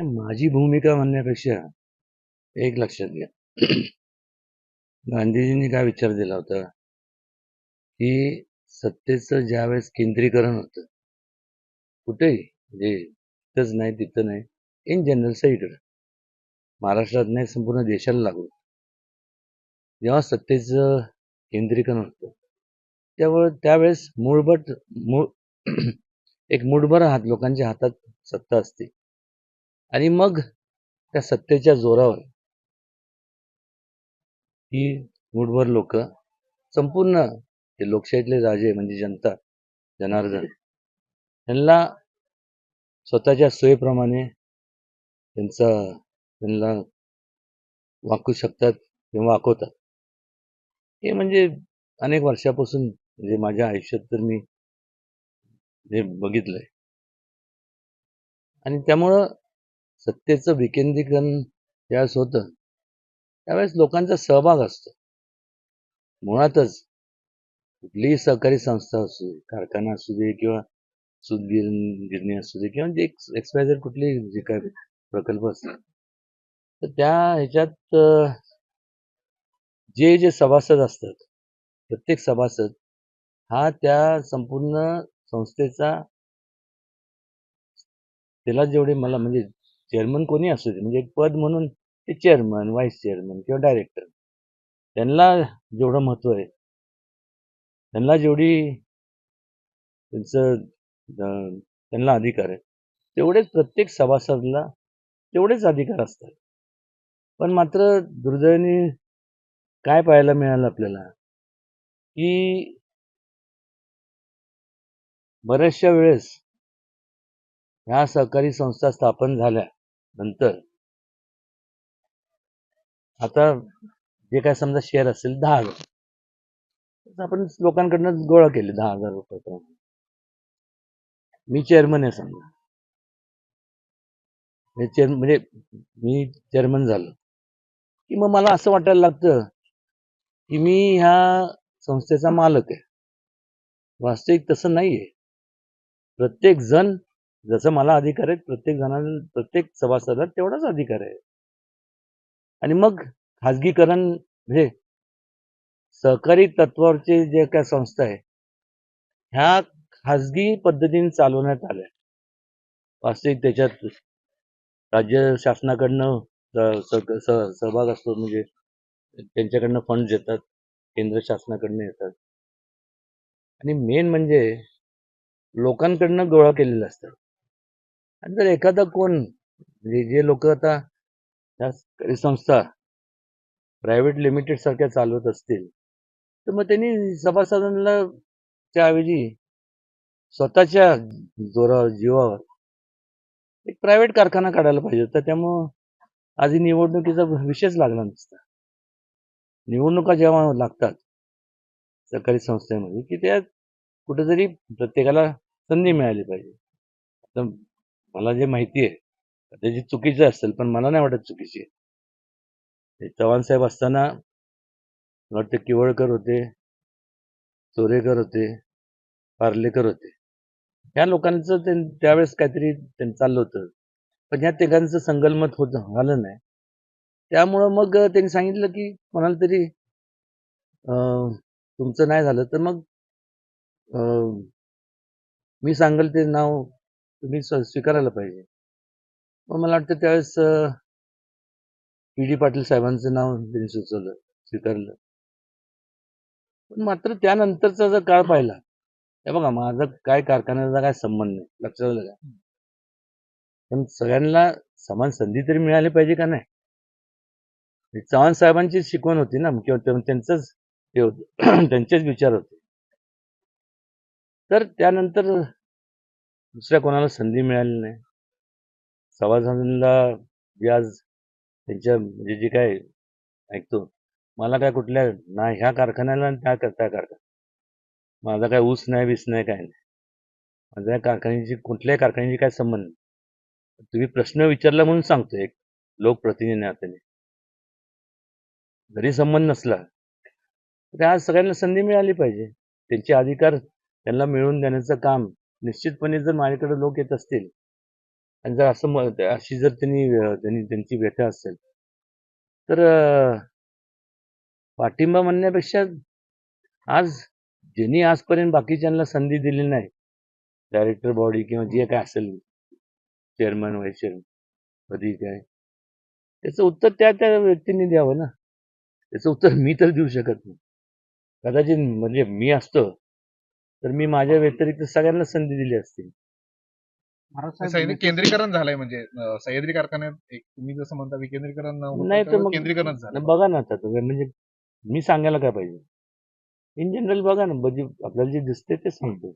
माझी भूमिका म्हणण्यापेक्षा एक लक्षात घ्या. गांधीजींनी काय विचार दिला होता? की सत्तेचं ज्यावेळेस केंद्रीकरण होतं कुठेही म्हणजे इथंच नाही तिथं नाही इन जनरल सगळीकडे महाराष्ट्रात नाही संपूर्ण देशाला लागू जेव्हा सत्तेचं केंद्रीकरण होतं त्यावेळेस त्यावेळेस मूळभट मूळ एक मूठभर हात लोकांच्या हातात सत्ता असते. आणि मग त्या सत्तेच्या जोरावर ही मूठभर लोक संपूर्ण ते लोकशाहीतले राजे म्हणजे जनता जनार्दन यांना स्वतःच्या सोयीप्रमाणे त्यांचा त्यांना वाकू शकतात किंवा वाकवतात. हे म्हणजे अनेक वर्षापासून म्हणजे माझ्या आयुष्यात तर मी हे बघितलंय. आणि त्यामुळं सत्तेचं विकेंद्रीकरण ज्यावेळेस होतं. त्यावेळेस लोकांचा सहभाग असतो. मुळातच कुठलीही सहकारी संस्था असू दे कारखाना असू दे किंवा सूत गिरणी असू दे किंवा जे एक्सपायझर कुठले जे काय प्रकल्प असतात तर त्या ह्याच्यात जे जे सभासद असतात प्रत्येक सभासद हा त्या संपूर्ण संस्थेचा त्याला जेवढे मला म्हणजे चेअरमन कोणी असू दे म्हणजे एक पद म्हणून ते चेअरमन व्हाईस चेअरमन किंवा डायरेक्टर त्यांना जेवढं महत्त्व आहे त्यांना जेवढी त्यांचं त्यांना अधिकार आहे तेवढेच प्रत्येक सभासदला तेवढेच अधिकार असतात. पण मात्र दुर्दैवाने काय पाहायला मिळालं आपल्याला की बऱ्याचशा वेळेस ह्या सहकारी संस्था स्थापन झाल्या. नंतर आता जे काय समजा शेअर असेल दहा हजार. आपण लोकांकडनं गोळा केले दहा हजार रुपये मी चेअरमन आहे समजा. हे चेअर म्हणजे मी चेअरमन झालो. की मग मला असं वाटायला लागतं की मी ह्या संस्थेचा मालक आहे. वास्तविक तसं नाहीये. प्रत्येक जण जसं मला अधिकार आहे प्रत्येक जणांना प्रत्येक सभासदाला तेवढाच अधिकार आहे. आणि मग खाजगीकरण म्हणजे सहकारी तत्वावरचे जे काय संस्था आहे ह्या खाजगी पद्धतीने चालवण्यात आल्या. वास्तविक त्याच्यात राज्य शासनाकडनं सहभाग असतो म्हणजे त्यांच्याकडनं फंड येतात केंद्र शासनाकडनं येतात. आणि मेन म्हणजे लोकांकडनं गोळा केलेलं असतात आणि जर एखादा कोण म्हणजे जे लोक आता ह्या संस्था प्रायव्हेट लिमिटेड सारख्या चालवत असतील तर मग त्यांनी सभासदांना त्याऐवजी स्वतःच्या जोरावर जीवावर एक प्रायव्हेट कारखाना काढायला पाहिजे होता. त्यामुळं आधी निवडणुकीचा विषयच लागला नसता. निवडणुका जेव्हा लागतात सरकारी संस्थेमध्ये की त्यात कुठेतरी प्रत्येकाला संधी मिळाली पाहिजे. मला जे माहिती आहे त्याची चुकीचं असेल पण मला नाही वाटत चुकीची आहे. चव्हाण साहेब असताना मला वाटतं किवळकर होते चोरेकर होते पार्लेकर होते. ह्या लोकांचं ते त्यावेळेस काहीतरी त्यांनी चाललं होतं. पण ह्या तिघांचं संगलमत होत झालं नाही. त्यामुळं मग त्यांनी सांगितलं की कोणाला तरी अं, तुमचं नाही झालं तर मग अं, मी सांगेल ते नाव तुम्ही स्व- स्वीकारायला पाहिजे. मग मला वाटतं त्यावेळेस पी डी पाटील साहेबांचं नाव त्यांनी सुचवलं स्वीकारलं. पण मात्र त्यानंतरचा जर काळ पाहिला हे बघा माझा काय कारखान्याचा काय संबंध नाही लक्षात आलं का? पण सगळ्यांना समान संधी तरी मिळाली पाहिजे का नाही? चव्हाण साहेबांची शिकवण होती ना किंवा त्या- त्यांचंच हे होतं त्यांचेच विचार होते. तर त्यानंतर दुसऱ्या कोणाला संधी मिळाली नाही. सभासदांना व्याज त्यांच्या म्हणजे जे काय ऐकतो मला काय कुठल्या ना ह्या कारखान्याला त्या त्या कारखान्याला. माझा काय ऊस नाही वीस नाही काय नाही. माझ्या या कारखान्याची कुठल्याही कारखान्याची काय संबंध नाही. तुम्ही प्रश्न विचारला म्हणून सांगतो एक लोकप्रतिनिधी नात्याने. जरी संबंध नसला तरी आज सगळ्यांना संधी मिळाली पाहिजे. त्यांचे अधिकार त्यांना मिळवून देण्याचं काम निश्चितपणे जर माझ्याकडे लोक येत असतील आणि जर असं म- अशी जर त्यांनी त्यांनी त्यांची व्यथा असेल तर पाठिंबा म्हणण्यापेक्षा आज ज्यांनी आजपर्यंत बाकीच्यांना संधी दिली नाही डायरेक्टर बॉडी किंवा जे काय असेल चेअरमन व्हाईस चेअरमन कधी काय त्याचं उत्तर त्या त्या व्यक्तींनी द्यावं ना. त्याचं उत्तर मी तर देऊ शकत नाही. कदाचित म्हणजे मी असतो तर मी माझ्या व्यतिरिक्त सगळ्यांना संधी दिली असती. केंद्रीकरण झालंय म्हणजे अं, सह्याद्री कारखान्यात एक तुम्ही जसं म्हणता विकेंद्रीकरण होतं नाही तर त्यावेळी मग केंद्रीकरणच झालं. बघा ना आता तुम्ही म्हणजे मी सांगायला काय पाहिजे? इन जनरल बघा ना म्हणजे आपल्याला जे दिसते ते सांगतो